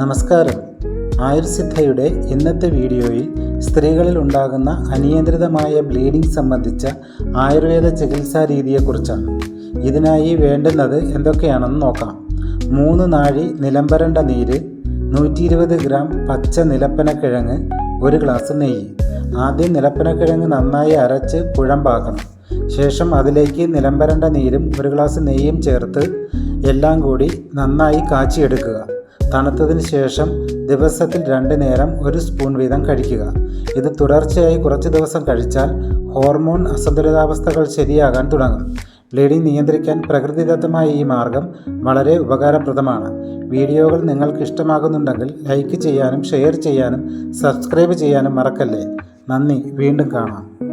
നമസ്കാരം. ആയുർസിദ്ധയുടെ ഇന്നത്തെ വീഡിയോയിൽ സ്ത്രീകളിൽ ഉണ്ടാകുന്ന അനിയന്ത്രിതമായ ബ്ലീഡിംഗ് സംബന്ധിച്ച ആയുർവേദ ചികിത്സാ രീതിയെക്കുറിച്ചാണ്. ഇതിനായി വേണ്ടുന്നത് എന്തൊക്കെയാണെന്ന് നോക്കാം. മൂന്ന് നാഴി നിലമ്പരണ്ട നീര് നൂറ്റി ഇരുപത് ഗ്രാം പച്ച നിലപ്പനക്കിഴങ്ങ് ഒരു ഗ്ലാസ് നെയ്യ്. ആദ്യം നിലപ്പനക്കിഴങ്ങ് നന്നായി അരച്ച് കുഴമ്പാക്കണം. ശേഷം അതിലേക്ക് നിലമ്പരണ്ട നീരും ഒരു ഗ്ലാസ് നെയ്യും ചേർത്ത് എല്ലാം കൂടി നന്നായി കാച്ചിയെടുക്കുക. തണുത്തതിന് ശേഷം ദിവസത്തിൽ രണ്ട് നേരം ഒരു സ്പൂൺ വീതം കഴിക്കുക. ഇത് തുടർച്ചയായി കുറച്ച് ദിവസം കഴിച്ചാൽ ഹോർമോൺ അസന്തുലിതാവസ്ഥകൾ ശരിയാകാൻ തുടങ്ങും. ബ്ലീഡിംഗ് നിയന്ത്രിക്കാൻ പ്രകൃതിദത്തമായ ഈ മാർഗം വളരെ ഉപകാരപ്രദമാണ്. വീഡിയോകൾ നിങ്ങൾക്ക് ഇഷ്ടമാകുന്നുണ്ടെങ്കിൽ ലൈക്ക് ചെയ്യാനും ഷെയർ ചെയ്യാനും സബ്സ്ക്രൈബ് ചെയ്യാനും മറക്കല്ലേ. നന്ദി വീണ്ടും കാണാം.